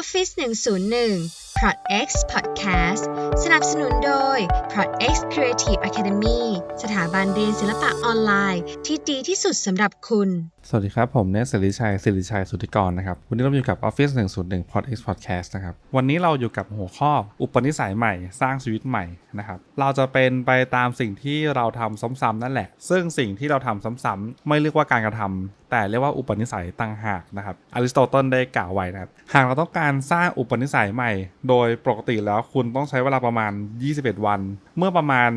Office 101 Prod X Podcast สนับสนุนโดย Prod X Creative Academy สถาบันเรียนศิลปะออนไลน์ที่ดีที่สุดสำหรับคุณสวัสดีครับ ผมเนสสิริชัยสิริชัยสุธิกรนะครับ วันนี้เราอยู่กับ Office 101 Pod X Podcast นะครับ วันนี้เราอยู่กับหัวข้ออุปนิสัยใหม่สร้างชีวิตใหม่นะครับ เราจะเป็นไปตามสิ่งที่เราทำซ้ำๆนั่นแหละ ซึ่งสิ่งที่เราทำซ้ำๆไม่เรียกว่าการกระทำแต่เรียกว่าอุปนิสัยต่างหากนะครับอริสโตเติลได้กล่าวไว้นะครับหากเราต้องการสร้างอุปนิสัยใหม่ โดยปกติแล้วคุณต้องใช้เวลาประมาณ 21 วัน เมื่อประมาณ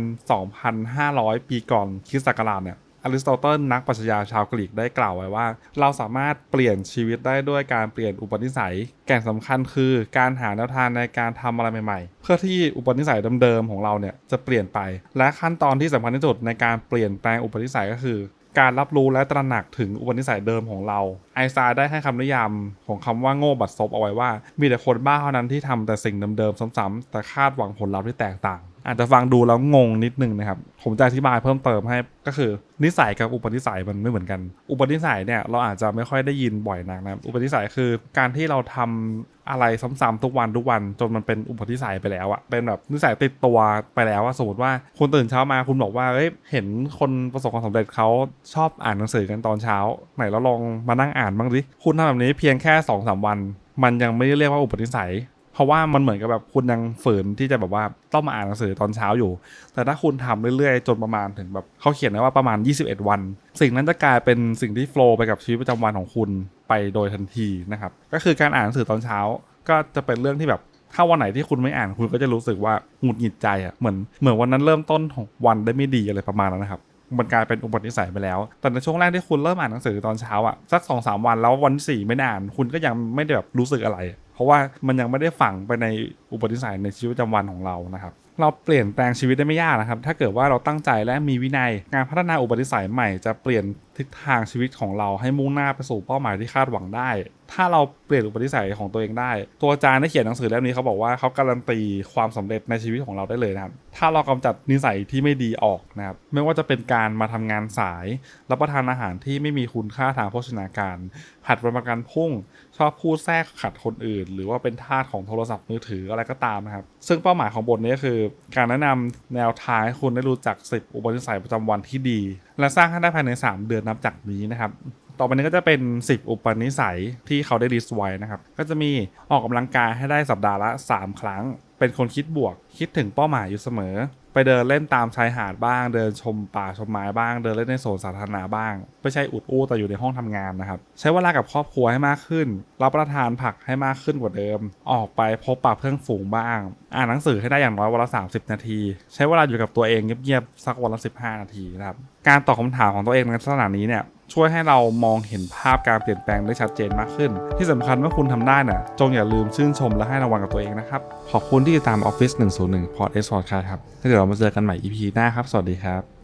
2,500 ปีก่อนคริสต์ศักราชเนี่ย อริสโตเติลนักปรัชญาชาวกรีกได้กล่าวไว้ว่า เราสามารถเปลี่ยนชีวิตได้ด้วยการเปลี่ยนอุปนิสัย แก่นสำคัญคือการหาแนวทางในการทำอะไรใหม่ๆ เพื่อที่อุปนิสัยเดิมๆของเราเนี่ยจะเปลี่ยนไป และขั้นตอนที่สำคัญที่สุดในการเปลี่ยนแปลงอุปนิสัยก็คือ การรับรู้และตระหนักถึงอุปนิสัยเดิมของเราไอน์สไตน์ได้ให้คำนิยามของคำว่าโง่บัดซบเอาไว้ว่า มีแต่คนบ้าเท่านั้นที่ทำแต่สิ่งเดิมๆซ้ำๆแต่คาดหวังผลลัพธ์ที่แตกต่าง อาจจะฟังดูแล้วงงนิดนึงนะครับ ผมจะอธิบายเพิ่มเติมให้ก็คือ นิสัยกับอุปนิสัยมันไม่เหมือนกัน อุปนิสัยเนี่ยเราอาจจะไม่ค่อยได้ยินบ่อยนักนะอุปนิสัยคือการที่เราทำอะไรซ้ำๆทุกวันทุกวันจนมันเป็นอุปนิสัยไปแล้วอะเป็นแบบนิสัยติดตัวไปแล้วอะสมมติว่าคุณตื่นเช้ามาคุณบอกว่าเอ้ยเห็นคนประสบความสำเร็จเขาชอบอ่านหนังสือกันตอนเช้า ไหนเราลองมานั่งอ่านบ้างดิคุณทำแบบนี้เพียงแค่2อสวัน มันยังไม่ได้เรียกว่าอุปนิสัย เพราะว่ามันเหมือนกับแบบคุณยังฝืนที่จะแบบว่าต้องมาอ่านหนังสือตอนเช้าอยู่ แต่ถ้าคุณทำเรื่อยๆ จนประมาณถึงแบบเขาเขียนไว้ว่าประมาณ 21 วัน สิ่งนั้นจะกลายเป็นสิ่งที่โฟล์ไปกับชีวิตประจำวันของคุณไปโดยทันทีนะครับก็คือการอ่านหนังสือตอนเช้าก็จะเป็นเรื่องที่แบบถ้าวันไหนที่คุณไม่อ่านคุณก็จะรู้สึกว่าหงุดหงิดใจอะเหมือนเหมือนวันนั้นเริ่มต้นของวันได้ไม่ดีอะไรประมาณนั้นนะครับมันกลายเป็นอุปนิสัยไปแล้ว แต่ในช่วงแรกที่คุณเริ่มอ่านหนังสือตอนเช้าอะสักสองสามวันแล้ววันที่สี่ไม่ได้อ่าน คุณก็ยังไม่ได้แบบรู้สึกอะไร เพราะว่ามันยังไม่ได้ฝังไปในอุปนิสัยในชีวิตประจำวันของเรานะครับเราเปลี่ยนแปลงชีวิตได้ไม่ยากนะครับ ถ้าเกิดว่าเราตั้งใจและมีวินัย การพัฒนาอุปนิสัยใหม่จะเปลี่ยนทิศทางชีวิตของเราให้มุ่งหน้าไปสู่เป้าหมายที่คาดหวังได้ ถ้าเราเปลี่ยนอุปนิสัยของตัวเองได้ ตัวอาจารย์ได้เขียนหนังสือเล่มนี้เขาบอกว่าเขาการันตีความสำเร็จในชีวิตของเราได้เลยนะครับ ถ้าเรากำจัดนิสัยที่ไม่ดีออกนะครับ ไม่ว่าจะเป็นการมาทำงานสาย รับประทานอาหารที่ไม่มีคุณค่าทางโภชนาการ หัดประกันพุ่ง ชอบพูดแทรกขัดคนอื่น หรือว่าเป็นทาสของโทรศัพท์มือถืออะไรก็ตามนะครับ ซึ่งเป้าหมายของบทนี้คือ การแนะนำแนวทางให้คุณได้รู้จัก 10 อุปนิสัยประจำวันที่ดี และสร้างให้ได้ภายใน 3 เดือนนับจากนี้นะครับ ต่อไปนี้ก็จะเป็น 10 อุปนิสัยที่เขาได้ลิสต์ไว้นะครับ ก็จะมีออกกำลังกายให้ได้สัปดาห์ละ 3 ครั้ง เป็นคนคิดบวก คิดถึงเป้าหมายอยู่เสมอ ไปเดินเล่นตามชายหาดบ้าง เดินชมป่าชมไม้บ้าง เดินเล่นในสวนสาธารณะบ้าง ไม่ใช่อุดอู้แต่อยู่ในห้องทำงานนะครับ ใช้เวลากับครอบครัวให้มากขึ้น รับประทานผักให้มากขึ้นกว่าเดิม ออกไปพบปะเพื่อนฝูงบ้าง อ่านหนังสือให้ได้อย่างน้อยวันละ30 นาที ใช้เวลาอยู่กับตัวเองเงียบๆสักวันละ15 นาทีนะครับ การตอบคำถามของตัวเองในลักษณะนี้เนี่ย ช่วยให้เรามองเห็นภาพการเปลี่ยนแปลงได้ชัดเจนมากขึ้น ที่สำคัญเมื่อคุณทำได้น่ะจงอย่าลืมชื่นชมและให้รางวัลกับตัวเองนะครับ ขอบคุณที่ติดตาม Office 101 Pod X Podcast ครับถ้าเดี๋ยวเรามาเจอกันใหม่ EP หน้าครับ สวัสดีครับ